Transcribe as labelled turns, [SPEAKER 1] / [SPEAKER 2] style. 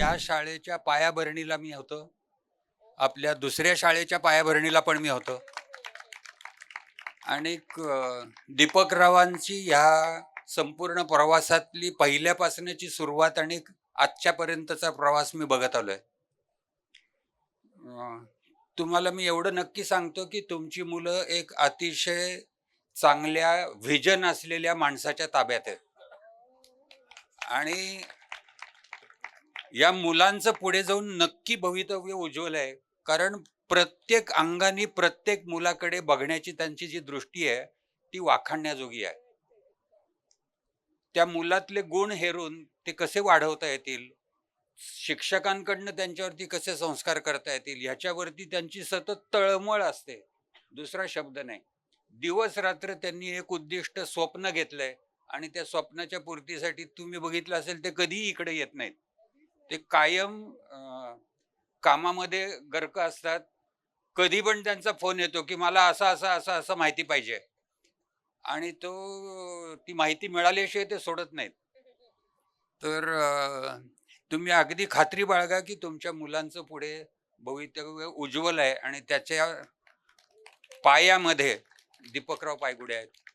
[SPEAKER 1] या शाळेच्या पायाभरणीला मी होतो. आपल्या दुसऱ्या शाळेच्या पायाभरणीला पण मी होतो. आणि दीपकरावांची ह्या संपूर्ण प्रवासातली पहिल्यापासूनची सुरुवात आणि आजच्यापर्यंतचा प्रवास मी बघत आलोय. तुम्हाला मी एवढं नक्की सांगतो की तुमची मुलं एक अतिशय चांगल्या व्हिजन असलेल्या माणसाच्या ताब्यात आहेत. आणि या मुलांचं पुढे जाऊन नक्की भवितव्य उज्ज्वल आहे कारण प्रत्येक अंगाने प्रत्येक मुलाकडे बघण्याची त्यांची जी दृष्टी आहे ती वाखाणण्याजोगी आहे. त्या मुलातले गुण हेरून ते कसे वाढवता येतील? शिक्षकांकडनं त्यांच्यावरती कसे संस्कार करता येतील? ह्याच्यावरती त्यांची सतत तळमळ असते. दुसरा शब्द नाही. दिवस रात्र त्यांनी एक उद्दिष्ट स्वप्न घेतलंय आणि त्या स्वप्नाच्या पूर्तीसाठी तुम्ही बघितलं असेल ते कधीही इकडे येत नाहीत. ते कायम कामामध्ये गर्क असतात. कधी पण त्यांचा फोन येतो की मला असं असं असं असं माहिती पाहिजे. आणि तो ती माहिती मिळाल्याशिवाय ते सोडत नाहीत. तर तुम्ही अगदी खात्री बाळगा की तुमच्या मुलांचं पुढे भवितव्य उज्ज्वल आहे आणि त्याच्या पायामध्ये दीपकराव पायगुडे आहेत.